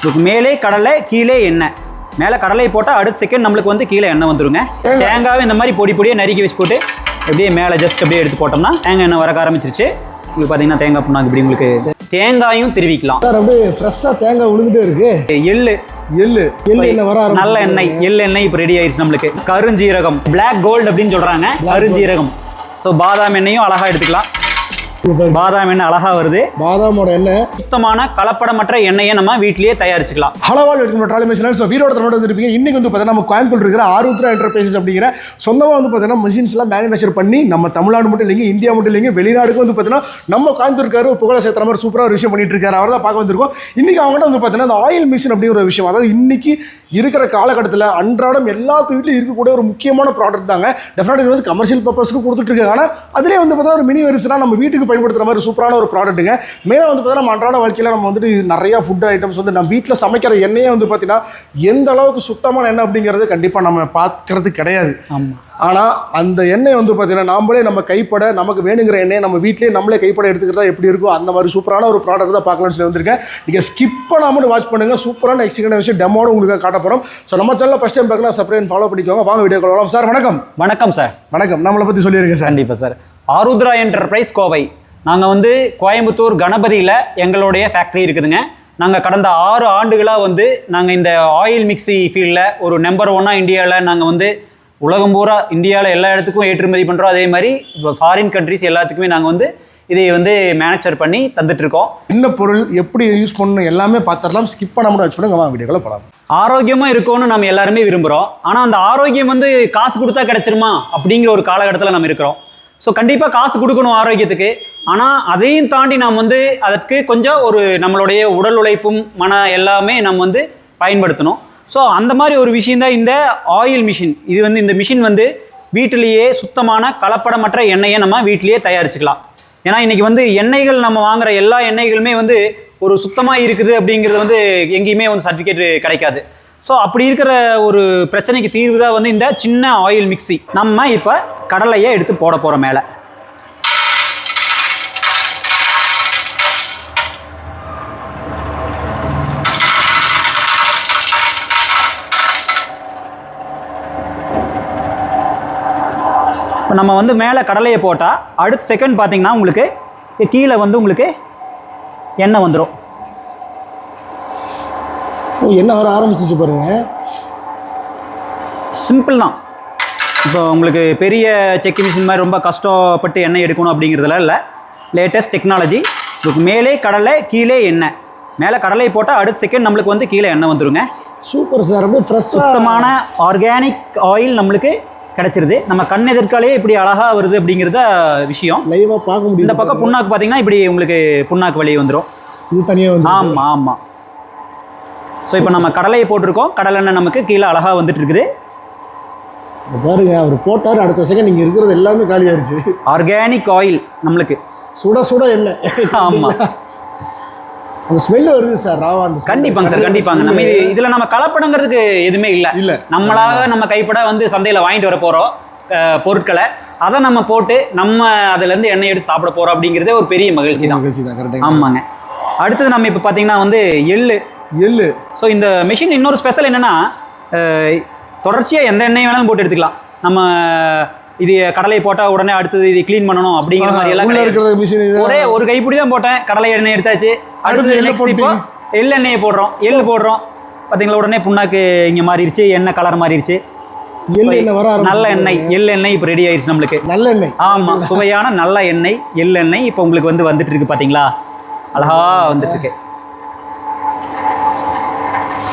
இதுக்கு மேலே கடலை கீழே எண்ணெய். மேலே கடலை போட்டால் அடுத்த செகண்ட் நம்மளுக்கு வந்து கீழே எண்ணெய் வந்துருங்க. தேங்காவை இந்த மாதிரி பொடி பொடியாக நறுக்கி வச்சு போட்டு அப்படியே மேலே ஜஸ்ட் அப்படியே எடுத்து போட்டோம்னா தேங்காய் எண்ணெய் வரக்க ஆரம்பிச்சிருச்சு. உங்களுக்கு பார்த்தீங்கன்னா தேங்காய் புண்ணாக்கு இப்படி உங்களுக்கு தேங்காயும் திருவிக்கலாம். சார் அப்படியே ஃப்ரெஷ்ஷாக தேங்காய் விழுந்துட்டே இருக்கு. எள்ளு. எள்ளு. எள்ளு என்ன வர நல்ல எண்ணெய். எள்ளு எண்ணெய் இப்போ ரெடி ஆயிடுச்சு நம்மளுக்கு. கருஞ்சீரகம். Black கோல்டு அப்படின்னு சொல்றாங்க. கருஞ்சீரகம். ஸோ பாதாம் எண்ணெயும் அழகா எடுத்துக்கலாம். பாதாம் எண்ணெய் அழகா வருது. பாதாமோட எண்ணெய். சுத்தமான கலப்படமற்ற எண்ணெயை நம்ம வீட்டிலேயே தயாரிச்சுக்கலாம். ஹலவால் எடுக்கிற ட்ராலி மிஷின். ஸோ வீரோட தன்னோட வந்துருப்பீங்க. இன்னைக்கு வந்து பார்த்தீங்கன்னா நம்ம கோயம்புத்தூர் இருக்கிற ஆருத்ரா என்டர்பிரைசஸ் அப்படிங்கிற சொந்தமாக வந்து பார்த்தீங்கன்னா மிஷின்ஸ்லாம் மேனுஃபேக்சர் பண்ணி நம்ம தமிழ்நாடு மட்டும் இல்லைங்க இந்தியா மட்டும் இல்லைங்க வெளிநாடுக்கு வந்து பார்த்தீங்கன்னா நம்ம கோயம்புத்தூர்க்காரு புகழ சேர்த்துற மாதிரி சூப்பராக ஒரு விஷயம் பண்ணிட்டு இருக்காரு. அவர் தான் பார்க்க வந்திருக்கோம். இன்னைக்கு அவங்ககிட்ட வந்து பார்த்தீங்கன்னா அந்த ஆயில் மிஷின் அப்படிங்கிற ஒரு விஷயம் அதாவது இன்னைக்கு இருக்கிற காலகட்டத்தில் அன்றாடம் எல்லாத்து வீட்லையும் இருக்கக்கூடிய ஒரு முக்கியமான ப்ராடக்ட் தாங்க. டெஃபினட் இது வந்து கமர்ஷியல் பர்பஸ்க்கு கொடுத்துட்டு இருக்காங்க. ஆனால் அதிலே வந்து பார்த்தீங்கன்னா ஒரு மினி வெரிசனாக நம்ம வீட்டுக்கு பயன்படுத்துகிற மாதிரி சூப்பரான ஒரு ப்ராடக்ட்டுங்க மேலே வந்து பார்த்தீங்கன்னா நம்ம அன்றாட வாழ்க்கையில் நம்ம வந்துட்டு நிறையா ஃபுட் ஐட்டம்ஸ் வந்து நம்ம வீட்டில் சமைக்கிற எண்ணெயே வந்து பார்த்தீங்கன்னா எந்த அளவுக்கு சுத்தமான எண்ணெய் அப்படிங்கிறது கண்டிப்பாக நம்ம பார்க்கறது கிடையாது. ஆமா. ஆனால் அந்த எண்ணெய் வந்து பார்த்தீங்கன்னா நாமளே நம்ம கைப்பட நமக்கு வேணுங்கிற எண்ணெயை நம்ம வீட்டிலேயே நம்மளே கைப்பட எடுத்துக்கிறதா எப்படி இருக்கும் அந்த மாதிரி சூப்பரான ஒரு ப்ராடக்ட் தான் பார்க்கலாம்னு சொல்லி வந்திருக்கேன். நீங்கள் ஸ்கிப் பண்ணாமல் வாட்ச் பண்ணுங்கள் சூப்பரான எக்ஸிகண்ட் விஷயம் டெமோட உங்களுக்கு காட்ட போகிறோம் ஸோ நம்ம சேனலில் ஃபஸ்ட் டைம் பார்க்கலாம் சப்ஸ்கிரைப் ஃபாலோ பண்ணிக்கோங்க. வாங்க வீடியோ கொள்ளலாம் சார் வணக்கம். வணக்கம் சார். வணக்கம். நம்மளை பற்றி சொல்லியிருக்கேன் சார். கண்டிப்பாக சார். ஆருத்ரா என்டர்பிரைஸ் கோவை. நாங்கள் வந்து கோயம்புத்தூர் கணபதியில் எங்களுடைய ஃபேக்ட்ரி இருக்குதுங்க. நாங்கள் கடந்த ஆறு ஆண்டுகளாக வந்து நாங்கள் இந்த ஆயில் மிக்ஸி ஃபீல்டில் ஒரு நம்பர் ஒன்னாக இந்தியாவில் நாங்கள் வந்து உலகம் பூரா இந்தியாவில் எல்லா இடத்துக்கும் ஏற்றுமதி பண்ணுறோம் அதே மாதிரி இப்போ ஃபாரின் கண்ட்ரிஸ் எல்லாத்துக்குமே நாங்கள் வந்து இதை வந்து மேனுஃபேக்சர் பண்ணி தந்துட்டுருக்கோம். என்ன பொருள் எப்படி யூஸ் பண்ணணும் எல்லாமே பார்த்துடலாம். ஸ்கிப் பண்ணாமல் வாட்ச் பண்ணுங்க வாங்க வீடியோக்குள்ள போகலாம் ஆரோக்கியமாக இருக்கணும்னு நம்ம எல்லாருமே விரும்புகிறோம் ஆனால் அந்த ஆரோக்கியம் வந்து காசு கொடுத்தா கிடைச்சிருமா? அப்படிங்கிற ஒரு காலகட்டத்தில் நம்ம இருக்கிறோம். ஸோ கண்டிப்பாக காசு கொடுக்கணும் ஆரோக்கியத்துக்கு. ஆனால் அதையும் தாண்டி நாம் வந்து அதற்கு கொஞ்சம் ஒரு நம்மளுடைய உடல் உழைப்பும் மன எல்லாமே நம்ம வந்து பயன்படுத்தணும். ஸோ அந்த மாதிரி ஒரு விஷயந்தான் இந்த ஆயில் மிஷின் இது வந்து இந்த மிஷின் வந்து வீட்டிலேயே சுத்தமான கலப்படமற்ற எண்ணெயை நம்ம வீட்டிலேயே தயாரிச்சுக்கலாம். ஏன்னா இன்றைக்கி வந்து எண்ணெய்கள் நம்ம வாங்குகிற எல்லா எண்ணெய்களுமே வந்து ஒரு சுத்தமாக இருக்குது அப்படிங்கிறது வந்து எங்கேயுமே வந்து சர்டிஃபிகேட் கிடைக்காது. ஸோ அப்படி இருக்கிற ஒரு பிரச்சனைக்கு தீர்வு தான் வந்து இந்த சின்ன ஆயில் மிக்ஸி நம்ம இப்போ கடலையை எடுத்து போட போகிற மேலே. இப்போ நம்ம வந்து மேலே கடலையை போட்டால் அடுத்த செகண்ட் பார்த்தீங்கன்னா உங்களுக்கு கீழே வந்து உங்களுக்கு எண்ணெய் வந்துடும் என்ன வர ஆரம்பிச்சிச்சு பாருங்க. சிம்பிள் தான். இப்போ உங்களுக்கு பெரிய செக் மிஷின் மாதிரி ரொம்ப கஷ்டப்பட்டு எண்ணெய் எடுக்கணும் அப்படிங்கிறதுல இல்லை. லேட்டஸ்ட் டெக்னாலஜி இதுக்கு மேலே கடலை கீழே எண்ணெய். மேலே கடலை போட்டால் அடுத்த செகண்ட் நம்மளுக்கு வந்து கீழே எண்ணெய் வந்துருங்க. சூப்பர் சார் அப்படியே ஃப்ரெஷ்ஷாக சுத்தமான ஆர்கானிக் ஆயில் நம்மளுக்கு கிடைச்சிருது. நம்ம கண் எதிர்காலே இப்படி அழகாக வருது அப்படிங்கிறத விஷயம். லைவாக பார்க்க இந்த முடியுது பக்கம் புண்ணாக்கு பார்த்தீங்கன்னா இப்படி உங்களுக்கு புண்ணாக்கு வெளியே வந்துடும் இது தனியாக வந்து ஆமாம் ஆமாம் ஸோ இப்போ நம்ம கடலையை போட்டிருக்கோம். கடலெண்ணெய் நமக்கு கீழே அழகாக வந்துட்டு இருக்குது பாருங்க அவர் போட்டார். அடுத்த செகண்ட் இங்கே இருக்கிறது எல்லாமே காலியாயிருச்சு. ஆர்கானிக் ஆயில் நம்மளுக்கு. சுட சுட எண்ணெய். ஆமாம் அந்த ஸ்மெல் வருது சார் ராவா அந்த. கண்டிப்பாங்க சார் கண்டிப்பாங்க. நம்ம இது இதில் நம்ம கலப்படங்கிறதுக்கு எதுவுமே இல்லை. இல்ல. நம்மளாக நம்ம கைப்பட வந்து சந்தையில் வாங்கிட்டு வர போகிறோம் பொருட்களை. அதை நம்ம போட்டு நம்ம அதுலேருந்து எண்ணெய் எடுத்து சாப்பிட போகிறோம் அப்படிங்கிறதே ஒரு பெரிய மகிழ்ச்சி தான். மகிழ்ச்சி தான் கரெக்டாக ஆமாங்க. அடுத்தது நம்ம இப்போ பார்த்தீங்கன்னா வந்து எள்ளு. எள்ளு. ஸோ இந்த மிஷின் இன்னொரு ஸ்பெஷல் என்னென்னா தொடர்ச்சியாக எந்த எண்ணெய் வேணாலும் போட்டு எடுத்துக்கலாம். நம்ம இது கடலை போட்டால் உடனே அடுத்தது இது க்ளீன் பண்ணணும் அப்படிங்கிற மாதிரி எல்லாம். இருக்கிற மிஷின் ஒரே ஒரு கைப்பிடி தான் போட்டேன். கடலை எண்ணெய் எடுத்தாச்சு. அடுத்து நெக்ஸ்ட் இப்போ எள்ளு எண்ணெயை போடுறோம். எள்ளு போடுறோம். பார்த்தீங்களா உடனே புண்ணாக்கு இங்கே மாறிடுச்சு. எண்ணெய் கலர் மாறிடுச்சு. நல்ல எண்ணெய். எள்ளு எண்ணெய் இப்போ ரெடி ஆயிடுச்சு நம்மளுக்கு. நல்ல எண்ணெய். ஆமா சுவையான நல்ல எண்ணெய். எள்ளெண்ணெய் இப்போ உங்களுக்கு வந்து வந்துட்டு இருக்கு பாத்தீங்களா? அழகா வந்துட்டு இருக்கு.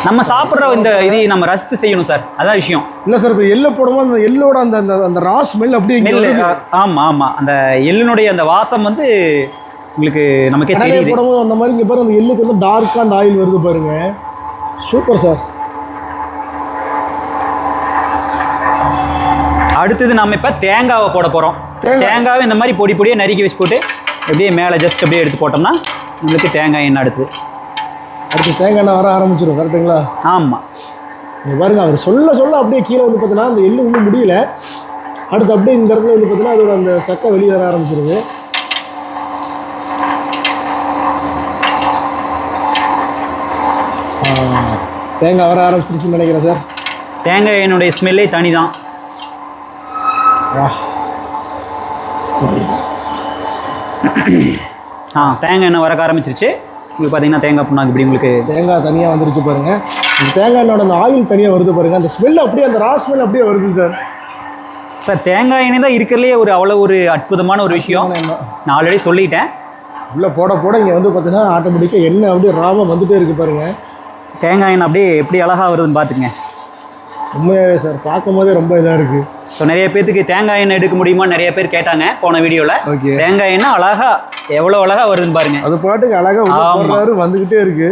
நம்ம சாப்பிட்ற இந்த இது நம்ம ரசித்து செய்யணும் சார். அதான் விஷயம். இல்லை சார் இப்போ எள்ளு போடும்போது அந்த எள்ளோட அந்த அந்த அந்த ரா ஸ்மெல் அப்படியே நெல் வருது. ஆமா ஆமா. அந்த எள்ளினுடைய அந்த வாசம் வந்து உங்களுக்கு நமக்கே தெரியுது. போடும்போது அந்த மாதிரி இங்கே பாருங்க அந்த எள்ளுக்கு வந்து டார்க்காக அந்த ஆயில் வருது பாருங்க. Super sir. அடுத்தது நம்ம இப்போ தேங்காவை போட போகிறோம். தேங்காவை இந்த மாதிரி பொடி பொடியாக நறுக்கி வச்சு போட்டு அப்படியே மேலே ஜஸ்ட் அப்படியே எடுத்து போட்டோம்னா உங்களுக்கு தேங்காய் எண்ணெய் அடுத்தது. அடுத்து தேங்காய் எண்ணெய் வர ஆரம்பிச்சிடும் கரெக்டுங்களா ஆமாம் இங்க பாருங்க அவர் சொல்ல சொல்ல அப்படியே கீழே வந்து பார்த்தீங்கன்னா அந்த எள்ளு ஒன்றும் முடியல. அடுத்து அப்படியே இந்த இடத்துல வந்து பார்த்தீங்கன்னா அதோட அந்த சக்கை வெளியே வர ஆரம்பிச்சிருது. தேங்காய் வர ஆரம்பிச்சிருச்சுன்னு நினைக்கிறேன் சார். தேங்காய் எண்ணெயுடைய ஸ்மெல்லே தனி தான் ஆ தேங்காய் எண்ணெய் வரக்க ஆரம்பிச்சிருச்சு. உங்களுக்கு பார்த்தீங்கன்னா தேங்காய் புண்ணாக்கு இப்படி உங்களுக்கு தேங்காய் தனியாக வந்துருச்சு பாருங்க. இந்த தேங்காய் எண்ணெயோட அந்த ஆயில் தனியாக வருது பாருங்க. அந்த ஸ்மெல் அப்படியே அந்த ரா ஸ்மெல் அப்படியே வருது சார் சார் தேங்காய் எண்ணெய் தான் இருக்கிறதுலே ஒரு அவ்வளோ ஒரு அற்புதமான ஒரு விஷயம். நான் ஆல்ரெடி சொல்லிட்டேன். உள்ளே போட போட இங்கே வந்து பார்த்தீங்கன்னா ஆட்டோமேட்டிக்காக எண்ணெய் அப்படியே ராவாக வந்துட்டே இருக்கு பாருங்க. தேங்காய் எண்ணெய் அப்படியே எப்படி அழகாக வருதுன்னு பார்த்துங்க உண்மையாகவே சார் பார்க்கும் போதே ரொம்ப இதாக இருக்குது ஸோ நிறைய பேத்துக்கு தேங்காய் எண்ணெய் எடுக்க முடியுமா நிறைய பேர் கேட்டாங்க போன வீடியோவில் ஓகே தேங்காய் எண்ணெய் அழகா எவ்வளோ அழகா வருதுன்னு பாருங்க. அது பாட்டுக்கு அழகாக. போடுறாரு வந்துக்கிட்டே இருக்கு.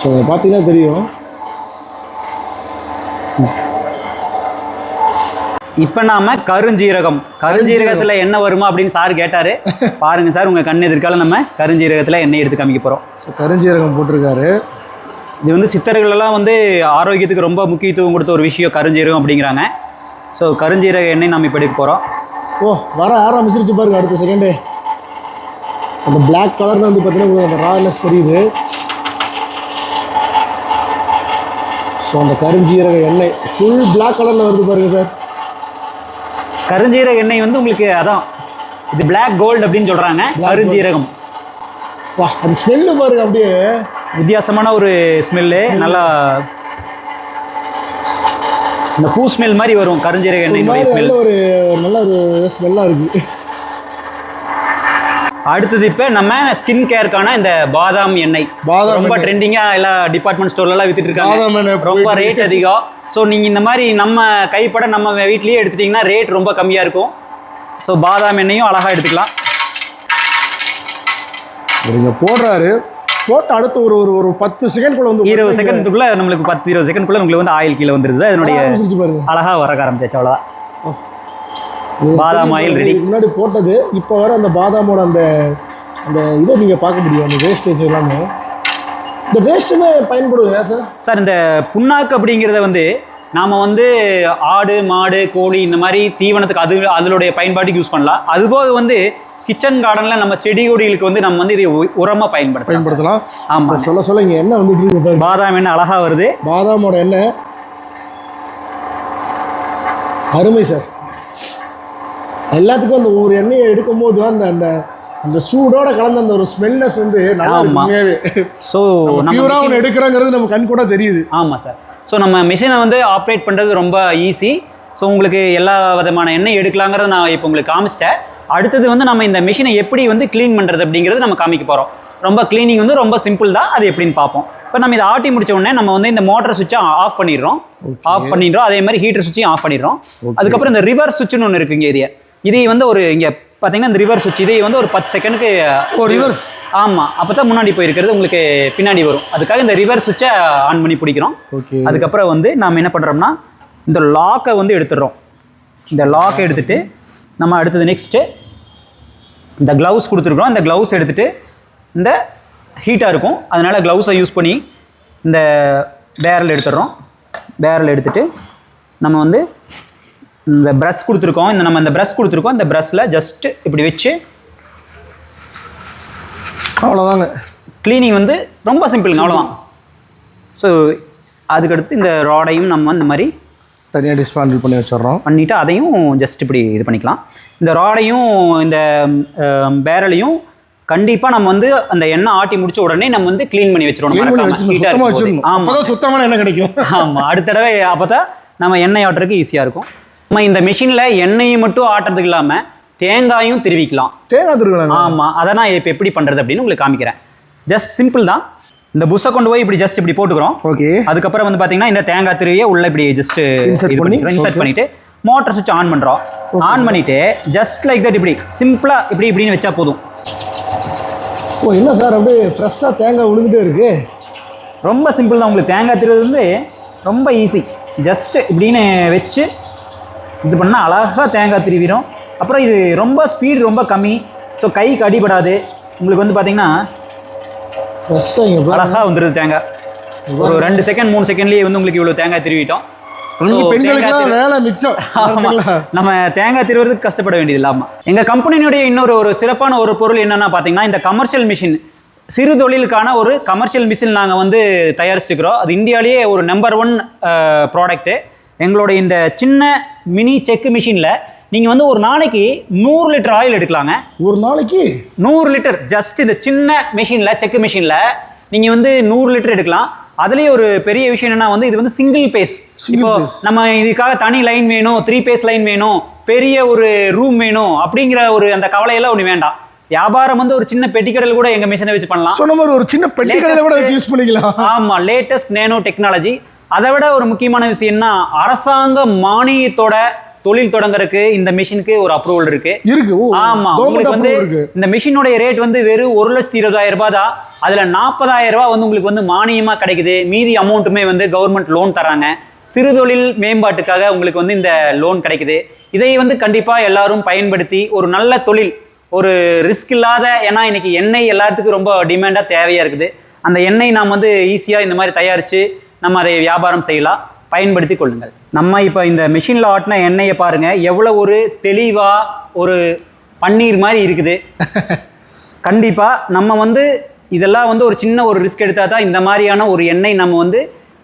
ஸோ பார்த்தீங்கன்னா தெரியும். இப்போ நாம கருஞ்சீரகம். கருஞ்சீரகத்தில் எண்ணெய் வருமா அப்படின்னு சார் கேட்டாரு. பாருங்க சார் உங்க கண் எதிர்க்கால நம்ம கருஞ்சீரகத்தில் எண்ணெய் எடுத்து காமிக்க போறோம். ஸோ கருஞ்சீரகம் போட்டிருக்காரு. இது வந்து சித்தர்கள் எல்லாம் வந்து ஆரோக்கியத்துக்கு ரொம்ப முக்கியத்துவம் கொடுத்த ஒரு விஷயம் கருஞ்சீரகம் அப்படிங்கிறாங்க. ஸோ கருஞ்சீரக எண்ணெய் நம்ம இப்போ எடுக்க போகிறோம் ஓ வர ஆரம்பிச்சிருச்சு பாருங்க அடுத்த செகண்டே அந்த பிளாக் கலர்ல வந்து பார்த்தீங்கன்னா உங்களுக்கு அந்த ரானஸ் தெரியுது. ஸோ அந்த கருஞ்சீரக எண்ணெய் ஃபுல் பிளாக் கலரில் வருது பாருங்க சார். கருஞ்சீரக எண்ணெய் வந்து உங்களுக்கு அதான் இது பிளாக் கோல்டு அப்படின்னு சொல்றாங்க கருஞ்சீரகம். வா அது ஸ்மெல்லு பாருங்க அப்படியே. வித்தியாசமான ஒரு ஸ்மெல்லு நல்லா இந்த பூ ஸ்மெல் மாதிரி வரும் கருஞ்சீரக நல்ல ஒரு நல்ல ஒரு ஸ்மெல்லாக இருக்கு. அடுத்தது இப்போ நம்ம ஸ்கின் கேருக்கான இந்த பாதாம் எண்ணெய். பாதாம் ரொம்ப ட்ரெண்டிங்காக எல்லா டிபார்ட்மெண்ட் ஸ்டோர்லலாம் வித்துட்டு இருக்காங்க. ரொம்ப ரேட் அதிகம். ஸோ நீங்கள் இந்த மாதிரி நம்ம கைப்பட நம்ம வீட்லேயே எடுத்துட்டிங்கன்னா ரேட் ரொம்ப கம்மியாக இருக்கும். ஸோ பாதாம் எண்ணெயும் அழகாக எடுத்துக்கலாம். இங்க போடுறாரு. போட்டு அடுத்து ஒரு ஒரு ஒரு பத்து செகண்ட்குள்ள வந்து இருபது செகண்டுக்குள்ளே நம்மளுக்கு பத்து இருபது செகண்டுக்குள்ளே உங்களுக்கு வந்து ஆயில் கீழே வந்துருது. அதனுடைய அழகாக வர ஆரம்பிச்சாச்சு அவ்வளோதான் பாதாம் ஆயில் ரெடி முன்னாடி போட்டது. இப்போ வர அந்த பாதாமோட அந்த அந்த இதை நீங்கள் பார்க்க முடியும் அந்த வேஸ்டேஜ் எல்லாமே. இந்த வேஸ்ட்டுமே பயன்படுது சார் சார் இந்த புண்ணாக்கு அப்படிங்கிறத வந்து நாம் வந்து ஆடு மாடு கோழி இந்த மாதிரி தீவனத்துக்கு அது அதனுடைய பயன்பாட்டுக்கு யூஸ் பண்ணலாம். அதுபோக வந்து கிச்சன் கார்டனில் நம்ம செடி கொடிகளுக்கு வந்து நம்ம வந்து இதை உ- உரமா பயன்படுத்தலாம் பயன்படுத்தலாம். ஆமாம் சொல்ல சொல்ல இங்கே எண்ணெய் வந்துட்டு இருக்கு பாதாம் எண்ணெய் அழகா வருது. பாதாமோட எண்ணெய். அருமை சார் எல்லாத்துக்கும் அந்த ஒரு எண்ணெயை எடுக்கும் போது அந்த அந்த அந்த சூடோட கலந்த அந்த ஒரு ஸ்மெல்னஸ் வந்து நல்லா. உண்மையாவே. ஸோ பியூரா ஒன்று எடுக்கிறோங்கிறது நம்ம கண் கூட தெரியுது. ஆமாம் சார் ஸோ நம்ம மிஷினை வந்து ஆப்ரேட் பண்ணுறது ரொம்ப ஈஸி ஸோ உங்களுக்கு எல்லா விதமான எண்ணெய் எடுக்கலாங்கிறத நான் இப்போ உங்களுக்கு காமிச்சிட்டேன். அடுத்தது வந்து நம்ம இந்த மிஷினை எப்படி வந்து க்ளீன் பண்ணுறது அப்படிங்கிறது நம்ம காமிக்க போகிறோம் ரொம்ப க்ளீனிங் வந்து ரொம்ப சிம்பிள் தான். அது எப்படின்னு பார்ப்போம். இப்போ நம்ம இதை ஆட்டி முடிச்ச உடனே நம்ம வந்து இந்த மோட்டர் சுவிட்சை ஆஃப் பண்ணிடுறோம். ஆஃப் பண்ணிடுறோம். அதே மாதிரி ஹீட்டர் சுவிட்சையும் ஆஃப் பண்ணிடுறோம். அதுக்கப்புறம் இந்த ரிவர் சுவிட்ச்னு ஒன்று இருக்குங்க ஏரியா. இதை வந்து ஒரு இங்கே பார்த்தீங்கன்னா இந்த ரிவர் சுவிட்ச் இதை வந்து ஒரு பத்து செகண்டுக்கு ஓ ரிவர்ஸ் ஆமாம் அப்போ தான் முன்னாடி போயிருக்கிறது உங்களுக்கு பின்னாடி வரும். அதுக்காக இந்த ரிவர் சுவிட்சை ஆன் பண்ணி பிடிக்கிறோம். ஓகே. அதுக்கப்புறம் வந்து நாம் என்ன பண்ணுறோம்னா இந்த லாக்கை வந்து எடுத்துடுறோம். இந்த லாக்கை எடுத்துட்டு நம்ம அடுத்தது நெக்ஸ்ட்டு இந்த க்ளவுஸ் கொடுத்துருக்குறோம். இந்த க்ளவுஸ் எடுத்துட்டு இந்த ஹீட்டாக இருக்கும். அதனால் க்ளவுஸை யூஸ் பண்ணி இந்த பேரல் எடுத்துடுறோம். பேரல் எடுத்துட்டு நம்ம வந்து இந்த ப்ரஷ் கொடுத்துருக்கோம். இந்த நம்ம இந்த ப்ரஷ் கொடுத்துருக்கோம். இந்த ப்ரஷ்ஷில் ஜஸ்ட்டு இப்படி வச்சு அவ்வளோதாங்க க்ளீனிங் வந்து ரொம்ப சிம்பிளுங்க அவ்வளோதான் ஸோ அதுக்கடுத்து இந்த ராடையும் நம்ம இந்த மாதிரி தனியாக டிஸ்பாண்டில் பண்ணி வச்சிடுறோம். பண்ணிவிட்டு அதையும் ஜஸ்ட் இப்படி இது பண்ணிக்கலாம். இந்த ராடையும் இந்த பேரலையும் கண்டிப்பாக நம்ம வந்து அந்த எண்ணெய் ஆட்டி முடிச்ச உடனே நம்ம வந்து க்ளீன் பண்ணி வச்சிடணும் ஆமாம் சுத்தமான எண்ணெய் கிடைக்கும். ஆமாம் அடுத்த தடவை அப்போ தான் நம்ம எண்ணெய் ஆட்டுறதுக்கு ஈஸியாக இருக்கும். நம்ம இந்த மிஷினில் எண்ணெயை மட்டும் ஆட்டுறதுக்கு இல்லாமல் தேங்காயும் திருவிக்கலாம். தேங்காய் திருவிழாங்க ஆமாம் அதை நான் இப்போ எப்படி பண்ணுறது அப்படின்னு உங்களுக்கு காமிக்கிறேன். ஜஸ்ட் சிம்பிள் தான். இந்த புஷ்ஷை கொண்டு போய் இப்படி ஜஸ்ட் இப்படி போட்டுக்கிறோம். ஓகே. அதுக்கப்புறம் வந்து பார்த்தீங்கன்னா இந்த தேங்காய் திருவியை உள்ள இப்படி ஜஸ்ட் இது பண்ணி, இன்சர்ட். பண்ணிட்டு மோட்டர் சுவிட்ச் ஆன் பண்ணுறோம் ஆன் பண்ணிட்டு ஜஸ்ட் லைக் தட் இப்படி சிம்பிளாக இப்படி இப்படின்னு வச்சா போதும். ஓ என்ன சார் அப்படியே ஃப்ரெஷ்ஷாக தேங்காய் விழுந்துட்டே இருக்கு? ரொம்ப சிம்பிள் தான். உங்களுக்கு தேங்காய் திருவது வந்து ரொம்ப ஈஸி ஜஸ்ட் இப்படின்னு வச்சு இது பண்ணால் அழகாக தேங்காய் திருவிடும். அப்புறம் இது ரொம்ப ஸ்பீடு ரொம்ப கம்மி. ஸோ கைக்கு அடிபடாது. உங்களுக்கு வந்து பார்த்தீங்கன்னா ஃப்ரெஷ்ஷாக அழகாக வந்துடுது தேங்காய். ஒரு ரெண்டு செகண்ட் மூணு செகண்ட்லேயே வந்து உங்களுக்கு இவ்வளோ தேங்காய் திருவிட்டோம். வேலை மிச்சம்? நம்ம தேங்காய் திருவறதுக்கு கஷ்டப்பட வேண்டியது இல்லாம எங்க கம்பெனியினுடைய இன்னொரு ஒரு சிறப்பான ஒரு பொருள் என்னன்னா பாத்தீங்கன்னா இந்த கமர்ஷியல் மிஷின் சிறு தொழிலுக்கான ஒரு கமர்ஷியல் மிஷின் நாங்கள் வந்து தயாரிச்சுக்கிறோம் அது இந்தியாவிலேயே ஒரு நம்பர் ஒன் ப்ராடக்ட்டு எங்களுடைய இந்த சின்ன மினி செக் மிஷினில் நீங்கள் வந்து ஒரு நாளைக்கு நூறு லிட்டர் ஆயில் எடுக்கலாங்க. ஒரு நாளைக்கு? நூறு லிட்டர். ஜஸ்ட் இந்த சின்ன மிஷினில் செக் மிஷினில் நீங்கள் வந்து நூறு லிட்டர் எடுக்கலாம். அதுலேயே ஒரு பெரிய விஷயம் என்னன்னா வந்து இது வந்து சிங்கிள் பேஸ் இப்போ. நம்ம இதுக்காக தனி லைன் வேணும் த்ரீ பேஸ் லைன் வேணும் பெரிய ஒரு ரூம் வேணும் அப்படிங்கிற ஒரு அந்த கவலையெல்லாம் ஒன்று வேண்டாம். வியாபாரம் வந்து ஒரு சின்ன பெட்டிக்கடையில் கூட எங்கள் மிஷினை வச்சு பண்ணலாம். சொன்ன மாதிரி ஒரு சின்ன பெட்டி கடையில கூட யூஸ் பண்ணிக்கலாம். ஆமா லேட்டஸ்ட் நேனோ டெக்னாலஜி அதை விட ஒரு முக்கியமான விஷயம்னா அரசாங்க மானியத்தோட தொழில் தொடங்குறதுக்கு இந்த மிஷினுக்கு ஒரு அப்ரூவல் இருக்கு. இருக்கு. ஆமா உங்களுக்கு வந்து இந்த மிஷினுடைய ரேட் வந்து வெறும் ஒரு லட்சத்தி இருபதாயிரம் ரூபாய் தான். அதுல நாற்பதாயிரம் ரூபாய் வந்து உங்களுக்கு வந்து மானியமா கிடைக்குது. மீதி அமௌண்ட்டுமே வந்து கவர்மெண்ட் லோன் தராங்க சிறு தொழில் மேம்பாட்டுக்காக உங்களுக்கு வந்து இந்த லோன் கிடைக்குது. இதை வந்து கண்டிப்பா எல்லாரும் பயன்படுத்தி ஒரு நல்ல தொழில் ஒரு ரிஸ்க் இல்லாத ஏன்னா இன்னைக்கு எண்ணெய் எல்லாத்துக்கும் ரொம்ப டிமாண்டாக தேவையா இருக்குது. அந்த எண்ணெய் நாம் வந்து ஈஸியாக இந்த மாதிரி தயாரித்து நம்ம அதை வியாபாரம் செய்யலாம். பயன்படுத்தி கொள்ளுங்கள். நம்ம இப்போ இந்த மிஷினில் ஆட்டின எண்ணெயை பாருங்க. எவ்வளோ ஒரு தெளிவாக ஒரு பன்னீர் மாதிரி இருக்குது. கண்டிப்பாக நம்ம வந்து இதெல்லாம் வந்து ஒரு சின்ன ஒரு ரிஸ்க் எடுத்தால் தான் இந்த மாதிரியான ஒரு எண்ணெய் நம்ம வந்து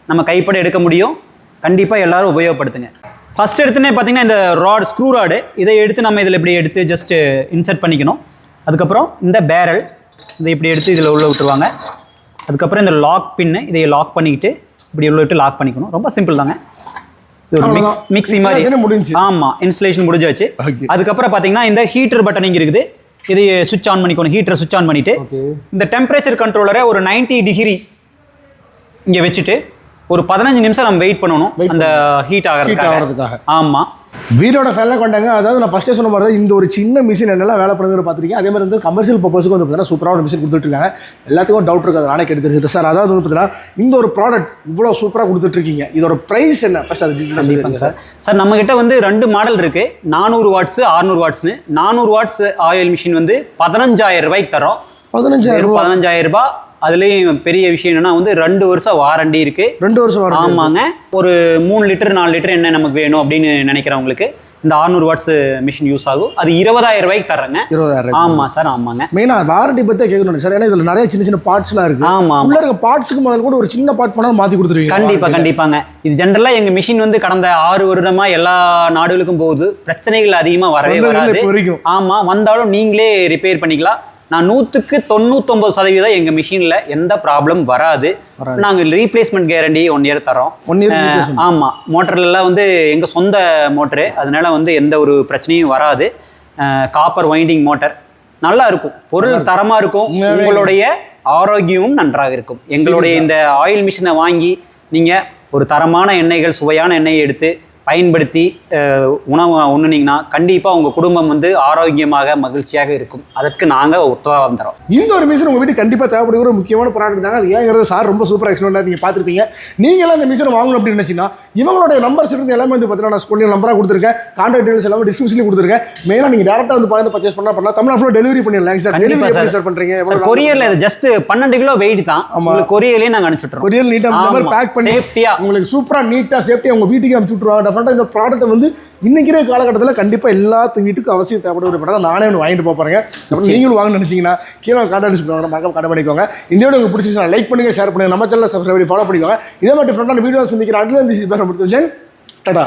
நம்ம கைப்பட எடுக்க முடியும். கண்டிப்பாக எல்லாரும் உபயோகப்படுத்துங்க. ஃபர்ஸ்ட் எடுத்துனே பார்த்தீங்கன்னா இந்த ராட் ஸ்க்ரூ ராடு இதை எடுத்து நம்ம இதில் இப்படி எடுத்து ஜஸ்ட் இன்சர்ட் பண்ணிக்கணும். அதுக்கப்புறம் இந்த பேரல் இதை இப்படி எடுத்து இதில் உள்ள விட்டுருவாங்க. அதுக்கப்புறம் இந்த லாக் பின்னு இதை லாக் பண்ணிக்கிட்டு இப்படி உள்ள விட்டு லாக் பண்ணிக்கணும். ரொம்ப சிம்பிள் தாங்க. இது ஒரு மிக்ஸ். மிக்ஸி மாதிரி. முடிஞ்சுச்சு. ஆமா இன்ஸ்டலேஷன் முடிஞ்சாச்சு. அதுக்கப்புறம் பார்த்தீங்கன்னா இந்த ஹீட்டர் பட்டன் இங்கே இருக்குது. இது சுவிட்ச் ஆன் பண்ணிக்கணும் ஹீட்டரை சுவிட்ச் ஆன் பண்ணிட்டு. இந்த டெம்பரேச்சர் கண்ட்ரோலரை ஒரு 90 டிகிரி இங்கே வச்சுட்டு ஒரு பதினஞ்சு நிமிஷம் நம்ம வெயிட் பண்ணணும். அந்த ஹீட் ஆகிறதுக்காக. ஆகிறதுக்காக. ஆமா. வீடோட ஃபேன்லாம் கொண்டாங்க. அதாவது நான் ஃபஸ்ட்டே சொன்ன மாதிரி தான் இந்த ஒரு சின்ன மிஷின் என்னெல்லாம் வேலை பண்ணுறது பார்த்துருக்கேன் அதே மாதிரி வந்து கமர்ஷியல் பர்பஸுக்கு வந்து பார்த்தீங்கன்னா சூப்பராக ஒரு மிஷின் கொடுத்துட்ருக்காங்க எல்லாத்துக்கும் டவுட் இருக்குது. நானே கேட்டு சார் அதாவது வந்து பார்த்தீங்கன்னா இந்த ஒரு ப்ராடக்ட் இவ்வளோ சூப்பராக கொடுத்துட்ருக்கீங்க இதோட ப்ரைஸ் என்ன? ஃபஸ்ட் அது டீட்டெயிலாக சொல்லிடுங்க சார் சார் நம்ம கிட்ட வந்து ரெண்டு மாடல் இருக்கு. நானூறு வாட்ஸ் 600 வாட்ஸ்னு நானூறு வாட்ஸ் ஆயில் மிஷின் வந்து பதினஞ்சாயிரம் ரூபாய்க்கு தரோம் பதினஞ்சாயிரம் பதினஞ்சாயிரம் ரூபாய் அதுலேயும் பெரிய விஷயம் என்னன்னா வந்து ரெண்டு வருஷம் வாரண்டி இருக்கு. ரெண்டு வருஷம் ஆமாங்க. ஒரு மூணு லிட்டர் நாலு லிட்டர் என்ன நமக்கு வேணும் அப்படின்னு நினைக்கிறவங்களுக்கு இந்த 600 வாட்ஸ் மிஷின் யூஸ் ஆகும். அது இருபதாயிரம் ரூபாய்க்கு தர்றேங்க. இருபதாயிரம் ஆமா சார் ஆமாங்க. மெயினாக வாரண்டி பற்றி கேட்கணும் சார். ஏன்னா இதில் நிறைய சின்ன சின்ன பார்ட்ஸ்லாம் இருக்கு. ஆமா ஆமா. உள்ள இருக்க பார்ட்ஸுக்கு முதல்ல கூட ஒரு சின்ன பார்ட் பண்ணாலும் மாற்றி கொடுத்துருவீங்க. கண்டிப்பா கண்டிப்பாங்க. இது ஜென்ரலா எங்க மிஷின் வந்து கடந்த ஆறு வருடமா எல்லா நாடுகளுக்கும் போகுது. பிரச்சனைகள் அதிகமா வரவே வராது. இப்போ வரைக்கும். ஆமா வந்தாலும் நீங்களே ரிப்பேர் பண்ணிக்கலாம். நான் நூற்றுக்கு தொண்ணூத்தொம்பது சதவீதம் எங்கள் மிஷினில் எந்த ப்ராப்ளம் வராது. நாங்கள் ரீப்ளேஸ்மெண்ட் கேரண்டி ஒன் இயர் தரோம் ஒன் இயர் அஹ், ஆமா. மோட்டர்லாம் வந்து எங்க சொந்த மோட்டரு. அதனால வந்து எந்த ஒரு பிரச்சனையும் வராது. காப்பர் வைண்டிங் மோட்டர் நல்லா இருக்கும். பொருள் தரமா இருக்கும். உங்களுடைய ஆரோக்கியமும் நன்றாக இருக்கும். எங்களுடைய இந்த ஆயில் மிஷினை வாங்கி நீங்க ஒரு தரமான எண்ணெய்கள் சுவையான எண்ணெயை எடுத்து பயன்படுத்தி உணவு உண்ணுனீங்கன்னா கண்டிப்பா உங்க குடும்பம் வந்து ஆரோக்கியமாக மகிழ்ச்சியாக இருக்கும். அதற்கு நாங்க உத்தரவாதம் தரோம். இந்த ஒரு மிஷின் உங்கள் வீட்டுக்கு கண்டிப்பாக தேவைப்படுகிற ஒரு முக்கியமான ப்ராடக்ட் தாங்க. அது ஏங்கிறது சார் ரொம்ப சூப்பராக எக்ஸ்பிளைன் நீங்கள் பார்த்துருப்பீங்க. நீங்களும் அந்த மிஷினை வாங்கணும் அப்படின்னு நினச்சிங்கன்னா இவங்களுடைய நம்பர்ஸ் இருந்து எல்லாமே வந்து பார்த்தீங்கன்னா நான் ஸ்கூலில் நம்பராக கொடுத்துருக்கேன். கான்டாக்ட் டீடைல்ஸ் எல்லாமே டிஸ்கிரிப்ஷனில் கொடுத்துருக்கேன். மெயினாக நீங்கள் டேரெக்டாக வந்து பார்த்து பர்ச்சேஸ் பண்ணால் பண்ணலாம். தமிழ்நாட்டில் டெலிவரி பண்ணிடலாம். சார் டெலிவரி எப்படி சார். பண்ணுறீங்க கொரியர்ல இது ஜஸ்ட் பன்னெண்டு கிலோ வெயிட் தான். உங்களுக்கு கொரியர்லயே நாங்க அனுப்பிச்சுட்றோம் கொரியர் நீட்டாக. பேக் பண்ணி Safety-ஆ. உங்களுக்கு சூப்பராக நீட்டாக சேஃப்டியாக உங்கள் வீட்டுக்கு அனுப்பிச்சு விட்ருவாங்க டெஃபினட்டாக இந்த ப்ராடக்ட் வந்து இன்னைக்கு இருக்கிற காலகட்டத்தில் கண்டிப்பாக எல்லாத்து வீட்டுக்கும் அவசியம் தேவைப்படுற ஒரு படம் நானே ஒன்று வாங்கிட்டு போகிறேங்க அப்புறம் நீங்களும் வாங்க நினச்சிங்கன்னா கீழே கான்டாக்ட் பண்ணுவாங்க மக்கம் கடை பண்ணிக்கோங்க. இந்த வீடியோ உங்களுக்கு பிடிச்சிருந்தா லைக் பண்ணுங்க ஷேர் பண்ணுங்க. நம்ம சேனல் சப்ஸ்கிரைப் பண்ணி ஃபாலோ பண்ணிக்கோங்க. இதே மாதிரி டிஃப்ரெண்டான வீடியோ சந்திக்கிற அகில வந்து முடித்து டடா.